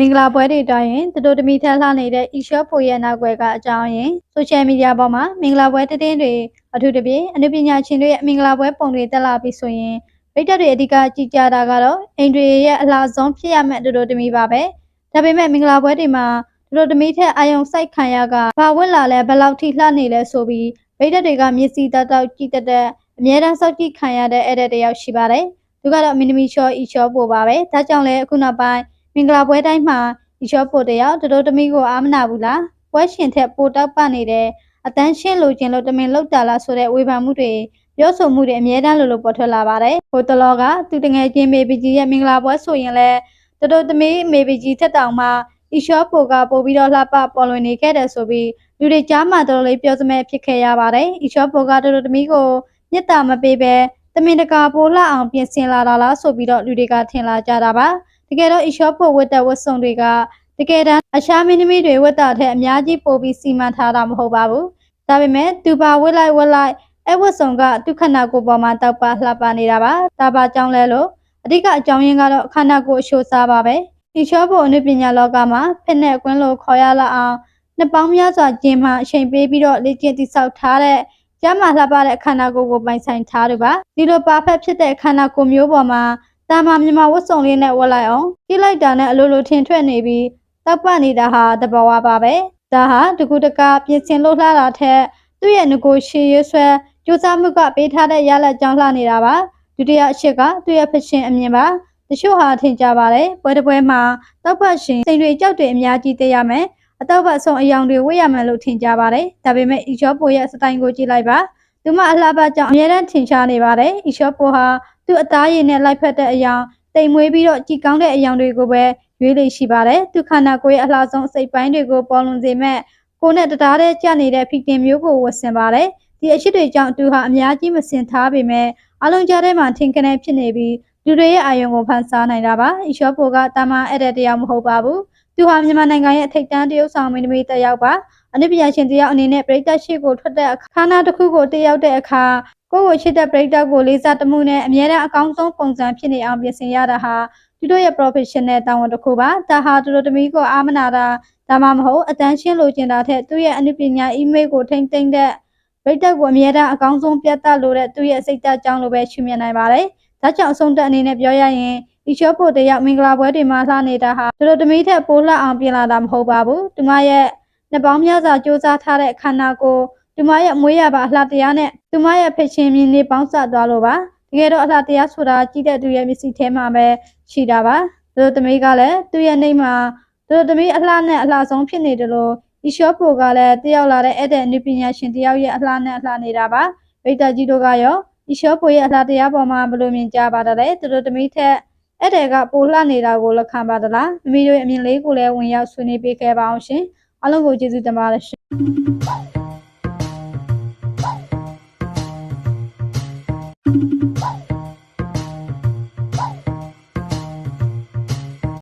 မင်္ဂလာပွဲတွေတွင်ရင်တတို့တမီထက်လှနေတဲ့ e-shop ဖို့ရဲ့နောက်ွယ်ကအကြောင်းရင်း social media ပေါ်မှာမင်္ဂလာပွဲသတင်းတွေအထူးသဖြင့်အနုပညာရှင်တွေရဲ့မင်္ဂလာပွဲပုံတွေတက်လာပြီဆိုရင်ပိတ်သက်တွေအဓိကကြည်ကြတာကတော့အိန္ဒြေရဲ့အလားဆုံးဖြစ်ရမယ့်တတို့တမီပါပဲဒါပေမဲ့မင်္ဂလာပွဲတွေမှာတတို့တမီထက်အာယုံစိုက်ခံရကဘာဝက်လာလဲဘယ်လောက်ထိလှနေလဲဆိုပြီးပိတ်သက်တွေကမျက်စိတတောက်ကြည့်တတ်တဲ့အများအားစောက်ကြည့်ခံရတဲ့အဲ့တဲ့တယောက်ရှိပါတယ်သူကတော့မင်းသမီးရှော့ e-shop ပို့ပါပဲဒါကြောင့်လဲအခုနောက်ပိုင်း မင်္ဂလာပွဲတိုင်းမှာဒီရှော့ပိုတယောက်တတော်သမီးကိုအားမနာဘူးလားပွဲရှင်ထက်ပိုတောက်ပနေတယ်အတန်းရှင်းလို့ခြင်းလို့တမင်လောက်တာလားဆိုတဲ့ဝေဖန်မှုတွေပြောဆိုမှုတွေအများတန်းလိုလိုပေါ်ထွက်လာပါတယ်ဟိုတလောကသူတငယ်ချင်းမေဘီကြီးရဲ့မင်္ဂလာပွဲဆိုရင်လဲတတော်သမီးမေဘီကြီးထက်တောင်မှဒီရှော့ပိုကပို့ပြီးတော့လှပပေါ်လွင်နေခဲ့တယ်ဆိုပြီးလူတွေကြားမှာတော်တော်လေးပြောစမဲ့ဖြစ်ခဲ့ရပါတယ်ဒီရှော့ပိုကတတော်သမီးကိုမြတ်တာမပေးပဲတမင်တကာပိုလှအောင်ပြင်ဆင်လာတာလားဆိုပြီးတော့လူတွေကထင်လာကြတာပါ တကယ်တော့ e-shop ပို့ဝတ်တဲ့ဝတ်စုံတွေကတကယ်တမ်းအရှားမင်းသမီးတွေဝတ်တာထက်အများကြီးပိုပြီးစီမံထားတာမဟုတ်ပါဘူး။ဒါပေမဲ့သူပါဝတ်လိုက်ဝတ်လိုက်အဲဝတ်စုံကသူခန္ဓာကိုယ်ပေါ်မှာတောက်ပလှပနေတာပါ။ဒါပါကြောင့်လဲလို့အဓိကအကြောင်းရင်းကတော့ခန္ဓာကိုယ်အရှိုးစားပါပဲ။ e-shop ပို့အနုပညာလောကမှာဖက်နဲ့အကွင်းလိုခေါ်ရလာအောင်နှစ်ပေါင်းများစွာကျင်းမှအချိန်ပေးပြီးတော့လေ့ကျင့်တည်ဆောက်ထားတဲ့ကျမ်းမာလှပတဲ့ခန္ဓာကိုယ်ကိုပိုင်ဆိုင်ထားသူပါဒီလိုပါဖက်ဖြစ်တဲ့ခန္ဓာကိုယ်မျိုးပေါ်မှာ တာမမြမဝတ်စုံလေးနဲ့ဝတ်လိုက်အောင်ကြည့်လိုက်တာနဲ့အလိုလိုထင်ထွက်နေပြီးတောက်ပနေတာဟာတဘာဝပါပဲဒါဟာတကူတကာပြင်ဆင်လို့လှတာထက်သူ့ရဲ့ငကိုရှည်ရွဆွဲကြိုးစားမှုကပေးထားတဲ့ရလက်ကြောင်းလှနေတာပါဒုတိယအချက်ကသူ့ရဲ့ဖရှင်အမြင်ပါတချို့ဟာထင်ကြပါတယ်ပွဲတစ်ပွဲမှာတောက်ပတ်ရှင်စိန်တွေကြောက်တွေအများကြီးသိရမယ်အတော့ဘဆုံးအယောင်တွေဝတ်ရမယ်လို့ထင်ကြပါတယ်ဒါပေမဲ့အီချောပိုရဲ့စတိုင်ကိုကြည့်လိုက်ပါသူမအလှပကြောင့်အများနဲ့ထင်ရှားနေပါတယ်အီချောပိုဟာ သူ့အသားရည်နဲ့လိုက်ဖက်တဲ့အယောင်တိမ်မွေးပြီးတော့ကြည်ကောင်းတဲ့အယောင်တွေကိုပဲရွေးလေရှိပါတယ်သူခန္ဓာကိုယ်ရဲ့အလှဆုံးအစိတ်ပိုင်းတွေကိုပေါ်လွင်စေမဲ့ကိုယ်နဲ့တရားတဲ့ကြနေတဲ့ဖီတင်မျိုးကိုဝတ်ဆင်ပါတယ်ဒီအရှိတွေကြောင့်သူဟာအများကြီးမစင်ထားပေမဲ့အလုံးကြားထဲမှာထင်ကနေဖြစ်နေပြီးလူတွေရဲ့အာယုံကိုဖန်ဆားနိုင်တာပါအီချောပိုကတာမန်အဲ့တဲ့တရားမဟုတ်ပါဘူးသူဟာမြန်မာနိုင်ငံရဲ့ထိပ်တန်းတရုတ်ဆောင်မင်းသမီးတစ်ယောက်ပါအနုပညာရှင်တယောက်အနေနဲ့ပြည်သက်ရှိကိုထွက်တဲ့အခါနာတစ်ခုကိုတယောက်တဲ့အခါ ကိုယ့်ကိုချစ်တဲ့ပြည်သက်ကိုလေးစားတမှုနဲ့အမြဲတမ်းအကောင်းဆုံးပုံစံဖြစ်နေအောင်ပြင်ဆင်ရတာဟာသူတို့ရဲ့ professional တာဝန်တစ်ခုပါဒါဟာသူတို့တမီးကိုအားမနာတာဒါမှမဟုတ်အတန်းရှင်းလိုချင်တာထက်သူ့ရဲ့အနုပညာ email ကိုထိမ့်သိမ့်တဲ့ပြည်သက်ကိုအမြဲတမ်းအကောင်းဆုံးပြသလိုတဲ့သူ့ရဲ့စိတ်ဓာတ်ကြောင့်လိုပဲရှုမြင်နိုင်ပါတယ်ဒါကြောင့်အဆုံးသက်အနေနဲ့ပြောရရင်ဒီရှော့ဖို့တယောက်မင်္ဂလာပွဲတွေမှာလှနေတာဟာသူတို့တမီးထက်ပိုလှအောင်ပြင်လာတာမဟုတ်ပါဘူးသူမရဲ့နှစ်ပေါင်းများစွာစူးစမ်းထားတဲ့ခန္ဓာ ကိုယ်သူမရဲ့အမွေးရပါအလှတရားနဲ့သူမရဲ့ဖြစ်ချင်းမြင်နေပေါင်းစပ်သွားလို့ပါတကယ်တော့အလှတရားဆိုတာကြည့်တဲ့သူရဲ့မျက်စိထဲမှာပဲရှိတာပါသူတို့တမီးကလည်းသူ့ရဲ့နှိမ်မှာသူတို့တမီးအလှနဲ့အလှဆုံးဖြစ်နေတယ်လို့ဒီရှော့ဖို့ကလည်းတယောက်လာတဲ့အဲ့တဲ့နုပညာရှင်တယောက်ရဲ့အလှနဲ့အလှနေတာပါဗိဒ္ဓကြီးတို့ကရောဒီရှော့ဖို့ရဲ့အလှတရားပေါ်မှာဘယ်လိုမြင်ကြပါသလဲသူတို့တမီးထက်အဲ့တဲ့ကပိုလှနေတာကိုလက်ခံပါသလားမိမိတို့ရဲ့အမြင်လေးကိုလည်းဝင်ရောက်ဆွေးနွေးပေးခဲ့ပါအောင်ရှင်အားလုံးကိုကျေးဇူးတင်ပါတယ်ရှင်